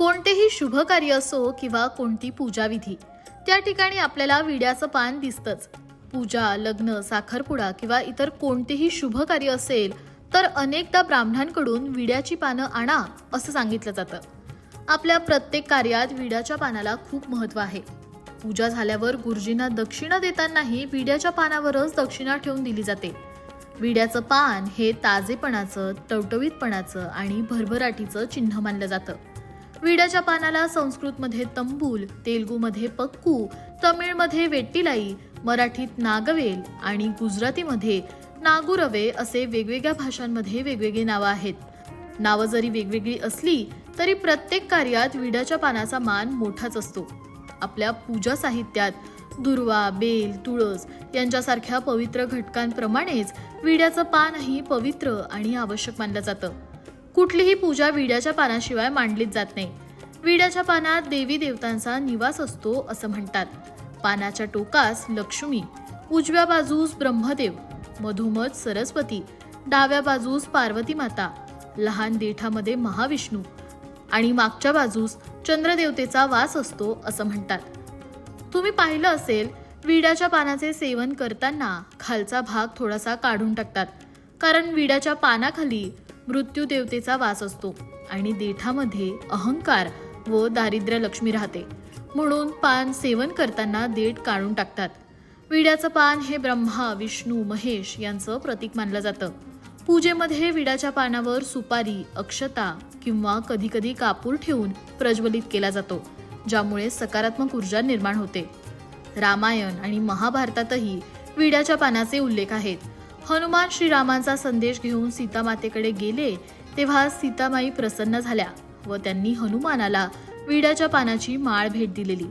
कोणतेही शुभ कार्य असो किंवा कोणती पूजाविधी त्या ठिकाणी आपल्याला विड्याचं पान दिसतंच. पूजा लग्न साखरपुडा किंवा इतर कोणतेही शुभ कार्य असेल तर अनेकदा ब्राह्मणांकडून विड्याची पानं आणा असं सांगितलं जातं. आपल्या प्रत्येक कार्यात विड्याच्या पानाला खूप महत्त्व आहे. पूजा झाल्यावर गुरुजींना दक्षिणा देतानाही विड्याच्या पानावरच दक्षिणा ठेवून दिली जाते. विड्याचं पान हे ताजेपणाचं टवटवीतपणाचं आणि भरभराटीचं चिन्ह मानलं जातं. विड्याच्या पानाला संस्कृतमध्ये तंबूल तेलगूमध्ये पक्कू तमिळमध्ये वेट्टिलाई मराठीत नागवेल आणि गुजरातीमध्ये नागुरवे असे वेगवेगळ्या भाषांमध्ये वेगवेगळी नावं आहेत. नावं जरी वेगवेगळी असली तरी प्रत्येक कार्यात विड्याच्या पानाचा मान मोठाच असतो. आपल्या पूजा साहित्यात दुर्वा बेल तुळस यांच्यासारख्या पवित्र घटकांप्रमाणेच विड्याचं पानही पवित्र आणि आवश्यक मानलं जातं. कुठलीही पूजा विड्याच्या पानाशिवाय मांडलीच जात नाही. विड्याच्या पानात देवी देवतांचा निवास असतो असं म्हणतात. पानाच्या टोकास लक्ष्मी उजव्या बाजूस ब्रह्मदेव मधोमध सरस्वती डाव्या बाजूस पार्वती माता लहान देठामध्ये महाविष्णू आणि मागच्या बाजूस चंद्रदेवतेचा वास असतो असं म्हणतात. तुम्ही पाहिलं असेल विड्याच्या पानाचे सेवन करताना खालचा भाग थोडासा काढून टाकतात. कारण विड्याच्या पानाखाली मृत्यू देवतेचा वास असतो आणि देठामध्ये अहंकार व दारिद्र्य लक्ष्मी राहते. म्हणून पान सेवन करताना देठ काढून टाकतात. विड्याचं पान हे ब्रह्मा विष्णू महेश यांचं प्रतीक मानलं जातं. पूजेमध्ये विड्याच्या पानावर सुपारी अक्षता किंवा कधीकधी कापूर ठेवून प्रज्वलित केला जातो ज्यामुळे सकारात्मक ऊर्जा निर्माण होते. रामायण आणि महाभारतातही विड्याच्या पानाचे उल्लेख आहेत. हनुमान श्रीरामांचा संदेश घेऊन सीतामातेकडे गेले तेव्हा सीतामाई प्रसन्न झाल्या व त्यांनी हनुमानाला विड्याच्या पानाची माळ भेट दिलेली.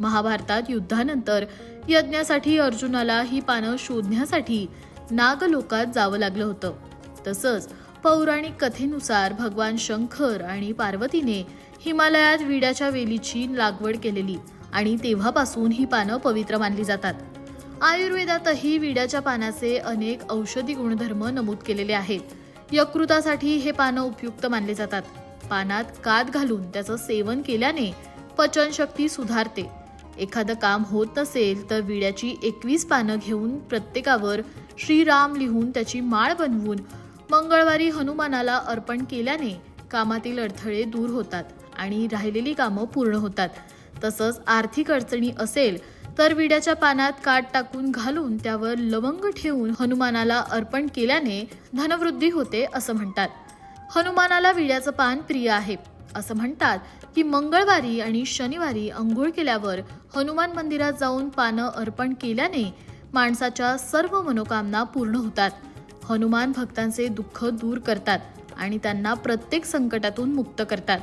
महाभारतात युद्धानंतर यज्ञासाठी अर्जुनाला ही पानं शोधण्यासाठी नागलोकात जावं लागलं होतं. तसंच पौराणिक कथेनुसार भगवान शंकर आणि पार्वतीने हिमालयात विड्याच्या वेलीची लागवड केलेली आणि तेव्हापासून ही पानं पवित्र मानली जातात. आयुर्वेदातही विड्याच्या पानाचे अनेक औषधी गुणधर्म नमूद केलेले आहेत. यकृतासाठी हे पानं उपयुक्त मानले जातात. पानात कात घालून त्याचं सेवन केल्याने पचनशक्ती सुधारते. एखादं काम होत नसेल तर विड्याची एकवीस पानं घेऊन प्रत्येकावर श्रीराम लिहून त्याची माळ बनवून मंगळवारी हनुमानाला अर्पण केल्याने कामातील अडथळे दूर होतात आणि राहिलेली कामं पूर्ण होतात. तसंच आर्थिक अडचणी असेल तर विड्याच्या पानात काट टाकून घालून त्यावर लवंग ठेवून हनुमानाला अर्पण केल्याने धनवृद्धी होते असं म्हणतात. हनुमानाला विड्याचं पान प्रिय आहे. असं म्हणतात की मंगळवारी आणि शनिवारी अंघोळ केल्यावर हनुमान मंदिरात जाऊन पानं अर्पण केल्याने माणसाच्या सर्व मनोकामना पूर्ण होतात. हनुमान भक्तांचे दुःख दूर करतात आणि त्यांना प्रत्येक संकटातून मुक्त करतात.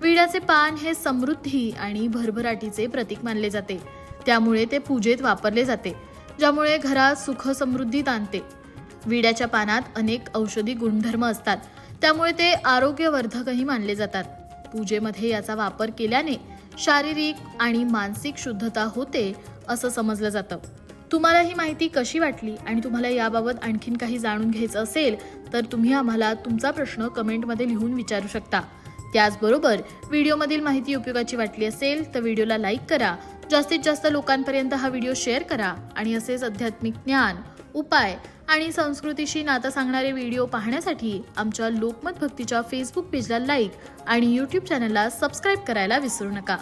विड्याचे पान हे समृद्धी आणि भरभराटीचे प्रतीक मानले जाते. त्यामुळे ते पूजेत वापरले जाते ज्यामुळे घरात सुख समृद्धी ताणते. विड्याच्या पानात अनेक औषधी गुणधर्म असतात त्यामुळे ते आरोग्यवर्धकही मानले जातात. पूजेमध्ये याचा वापर केल्याने शारीरिक आणि मानसिक शुद्धता होते असं समजलं जातं. तुम्हाला ही माहिती कशी वाटली आणि तुम्हाला याबाबत आणखीन काही जाणून घ्यायचं असेल तर तुम्ही आम्हाला तुमचा प्रश्न कमेंटमध्ये लिहून विचारू शकता. त्याचबरोबर व्हिडिओमधील माहिती उपयोगाची वाटली असेल तर व्हिडिओला लाईक करा जास्तीत जास्त लोकांपर्यंत हा व्हिडिओ शेअर करा आणि असेच आध्यात्मिक ज्ञान उपाय आणि संस्कृतीशी नातं सांगणारे व्हिडिओ पाहण्यासाठी आमच्या लोकमत भक्तीच्या फेसबुक पेजला लाईक आणि यूट्यूब चॅनलला सबस्क्राईब करायला विसरू नका.